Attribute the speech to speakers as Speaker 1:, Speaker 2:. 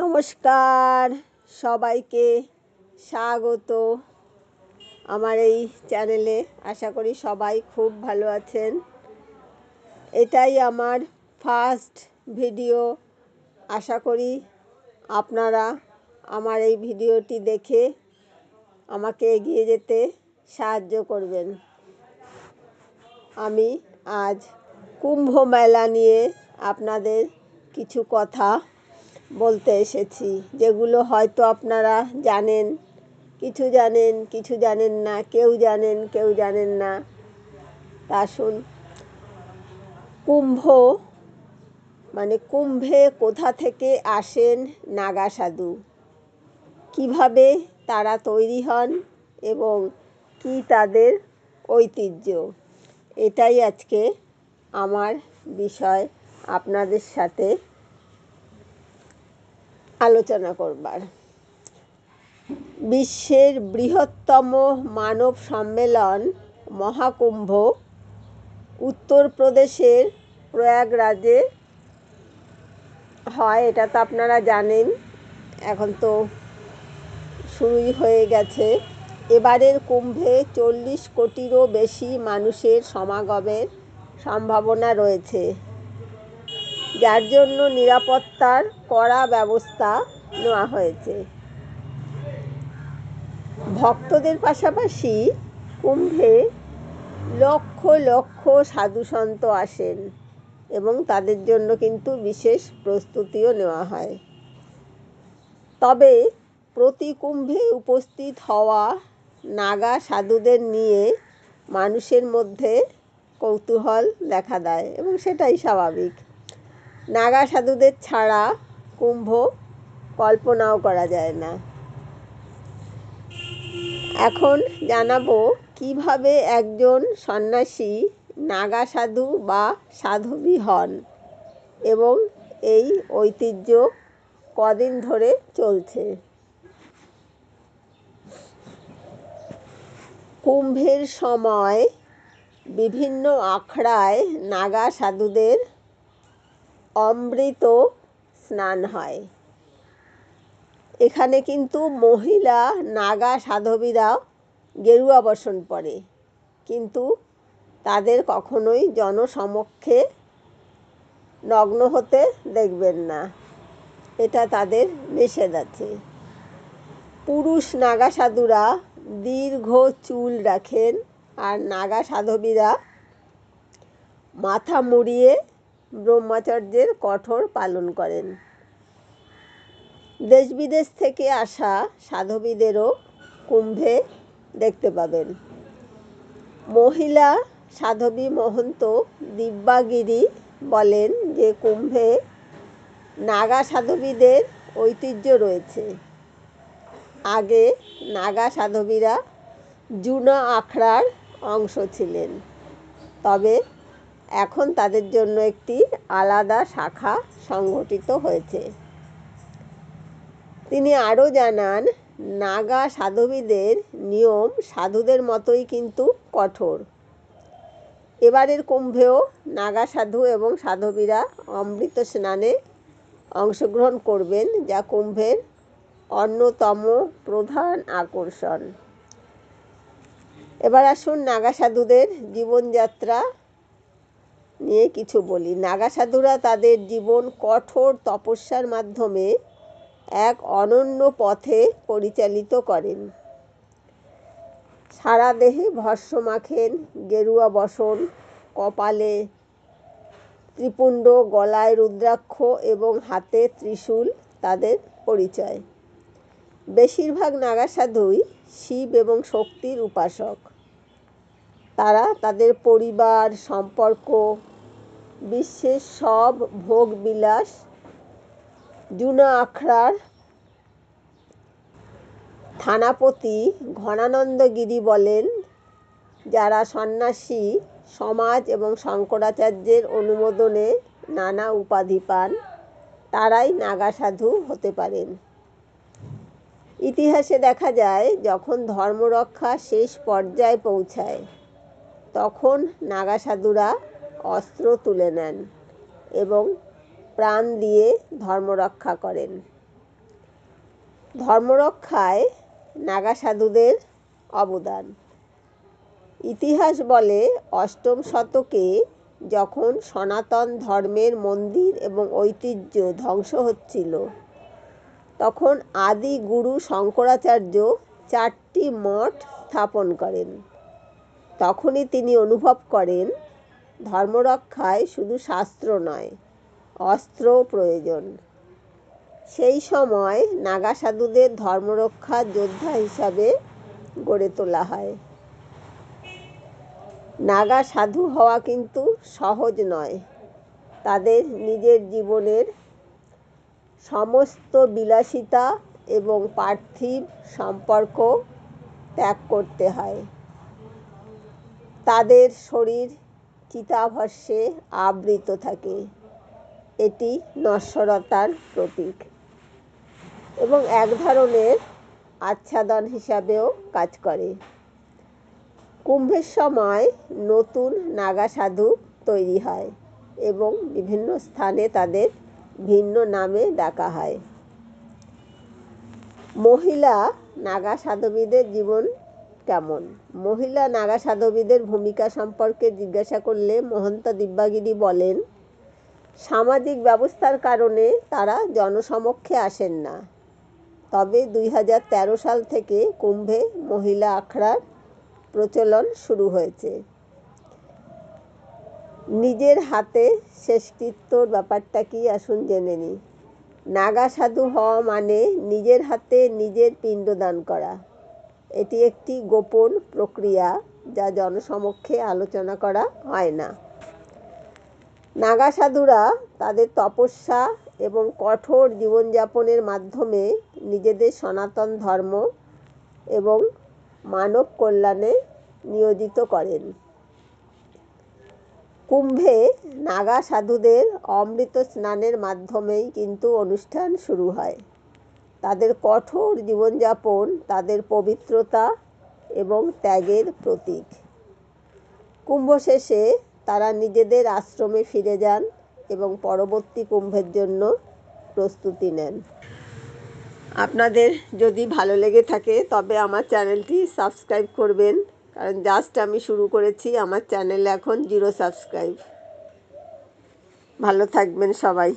Speaker 1: নমস্কার, সবাইকে স্বাগত আমার এই চ্যানেলে আশা করি সবাই খুব ভালো আছেন। এটাই আমার ফার্স্ট ভিডিও আশা করি আপনারা আমার এই ভিডিওটি দেখে আমাকে এগিয়ে যেতে সাহায্য করবেন। আমি আজ কুম্ভ মেলা নিয়ে আপনাদের কিছু কথা বলতে এসেছি, যেগুলো হয়তো আপনারা জানেন। কিছু জানেন কিছু জানেন না, কেউ জানেন কেউ জানেন না। শুন কুম্ভ মানে কুম্ভে কোথা থেকে আসেন নাগা সাধু কীভাবে তারা তৈরি হন এবং কি তাদের ঐতিহ্য? এটাই আজকে আমার বিষয় আপনাদের সাথে আলোচনা করবার। বিশ্বের বৃহত্তম মানব সম্মেলন মহাকুম্ভ উত্তরপ্রদেশের প্রয়াগরাজে হয়, এটা তো আপনারা জানেন। এখন তো শুরুই হয়ে গেছে। এবারের কুম্ভে চল্লিশ কোটিরও বেশি মানুষের সমাগমের সম্ভাবনা রয়েছে। যার জন্য নিরাপত্তার কড়া ব্যবস্থা নেওয়া হয়েছে। ভক্তদের পাশাপাশি কুম্ভে লক্ষ লক্ষ সাধুসন্ত আসেন এবং তাদের জন্য কিন্তু বিশেষ প্রস্তুতিও নেওয়া হয়। তবে প্রতি কুম্ভে উপস্থিত হওয়া নাগা সাধুদের নিয়ে মানুষের মধ্যে কৌতূহল দেখা দেয় এবং সেটাই স্বাভাবিক। নাগা সাধুদের ছাড়া কুম্ভ কল্পনাও করা যায় না। এখন জানাব কীভাবে একজন সন্ন্যাসী নাগা সাধু বা সাধবী হন এবং এই ঐতিহ্য কদিন ধরে চলছে। কুম্ভের সময় বিভিন্ন আখড়ায় নাগা সাধুদের অমৃত স্নান হয়। এখানে কিন্তু মহিলা, নাগা সাধবীরা গেরুয়া বসন পরে। কিন্তু তাদের কখনোই জনসমক্ষে নগ্ন হতে দেখবেন না। এটা তাদের নিষেধ আছে। পুরুষ নাগা সাধুরা দীর্ঘ চুল রাখেন আর নাগা সাধবীরা মাথা মুড়িয়ে ব্রহ্মচর্যের কঠোর পালন করেন। দেশ বিদেশ থেকে আসা সাধবীদেরও কুম্ভে দেখতে পাবেন। মহিলা সাধবী মহন্ত দিব্যাগিরি বলেন যে, কুম্ভে নাগা সাধবীদের ঐতিহ্য রয়েছে। আগে নাগা সাধবীরা জুনা আখড়ার অংশ ছিলেন। তবে এখন তাদের জন্য একটি আলাদা শাখা সংগঠিত হয়েছে। তিনি আরও জানান, নাগা সাধবীদের নিয়ম সাধুদের মতোই কিন্তু কঠোর। এবারের কুম্ভেও নাগা সাধু এবং সাধবীরা অমৃত স্নানে অংশগ্রহণ করবেন, যা কুম্ভের অন্যতম প্রধান আকর্ষণ। এবার আসুন নাগা সাধুদের জীবনযাত্রা নিয়ে কিছু বলি। নাগা সাধুরা তাদের জীবন কঠোর তপস্যার মাধ্যমে এক অনন্য পথে পরিচালিত করেন। সারা দেহে ভস্য মাখেন, গেরুয়া বসন, কপালে ত্রিপুণ্ড, গলায় রুদ্রাক্ষ এবং হাতে ত্রিশূল তাদের পরিচয়। বেশিরভাগ নাগা সাধুই শিব এবং শক্তির উপাসক। তারা তাদের পরিবার, সম্পর্ক বিশ্বের সব ভোগ বিলাস জুনা আখড়ার থানাপতি ঘনানন্দ গিরি বলেন, যারা সন্ন্যাসী, সমাজ এবং শঙ্করাচার্যের অনুমোদনে নানা উপাধি পান, তারাই নাগা সাধু হতে পারেন। ইতিহাসে দেখা যায়, যখন ধর্মরক্ষা শেষ পর্যায়ে পৌঁছায়, তখন নাগা সাধুরা অস্ত্র তুলে নেন এবং প্রাণ দিয়ে ধর্ম রক্ষা করেন। ধর্মরক্ষায় নাগা সাধুদের অবদান। ইতিহাস বলে অষ্টম শতকে যখন সনাতন ধর্মের মন্দির এবং ঐতিহ্য ধ্বংস হচ্ছিল, তখন আদি গুরু শঙ্করাচার্য চারটি মঠ স্থাপন করেন। তখনই তিনি অনুভব করেন ধর্মরক্ষায় শুধু শাস্ত্র নয় অস্ত্রও প্রয়োজন। সেই সময় নাগা সাধুদের ধর্মরক্ষার যোদ্ধা হিসাবে গড়ে তোলা হয়। নাগা সাধু হওয়া কিন্তু সহজ নয়। তাদের নিজের জীবনের সমস্ত বিলাসিতা এবং পার্থিব সম্পর্ক ত্যাগ করতে হয়। তাদের শরীর চিতাভস্যে আবৃত থাকে। এটি নশ্বরতার প্রতীক। এবং এক ধরনের আচ্ছাদন হিসাবেও কাজ করে। কুম্ভের সময় নতুন নাগা সাধু তৈরি হয় এবং বিভিন্ন স্থানে তাদের ভিন্ন নামে ডাকা হয়। মহিলা নাগা সাধবীদের জীবন কেমন? মহিলা নাগা সাধবীদের ভূমিকা সম্পর্কে জিজ্ঞাসা করলে মহন্ত দিব্যাগিরি বলেন, সামাজিক ব্যবস্থার কারণে তারা জনসমক্ষে আসেন না। তবে দুই হাজার তেরো সাল থেকে কুম্ভে মহিলা আখড়ার প্রচলন শুরু হয়েছে। নিজের হাতে শেষকৃত্যর ব্যাপারটা কি আসুন জেনে নিই। নাগা সাধু হওয়া মানে নিজের হাতে নিজের পিণ্ডদান করা। এটি একটি গোপন প্রক্রিয়া যা জনসমক্ষে আলোচনা করা হয় না। নাগা সাধুরা তাদের তপস্যা এবং কঠোর জীবনযাপনের মাধ্যমে নিজেদের সনাতন ধর্ম এবং মানব কল্যাণে নিয়োজিত করেন। কুম্ভে নাগা সাধুদের অমৃত স্নানের মাধ্যমেই কিন্তু অনুষ্ঠান শুরু হয়। তাদের কঠোর জীবনযাপন, তাদের পবিত্রতা এবং ত্যাগের প্রতীক। কুম্ভ শেষে তারা নিজেদের আশ্রমে ফিরে যান এবং পরবর্তী কুম্ভের জন্য প্রস্তুতি নেন। আপনাদের যদি ভালো লেগে থাকে, তবে আমার চ্যানেলটি সাবস্ক্রাইব করবেন, কারণ জাস্ট আমি শুরু করেছি, আমার চ্যানেল এখন জিরো সাবস্ক্রাইব। ভালো থাকবেন সবাই।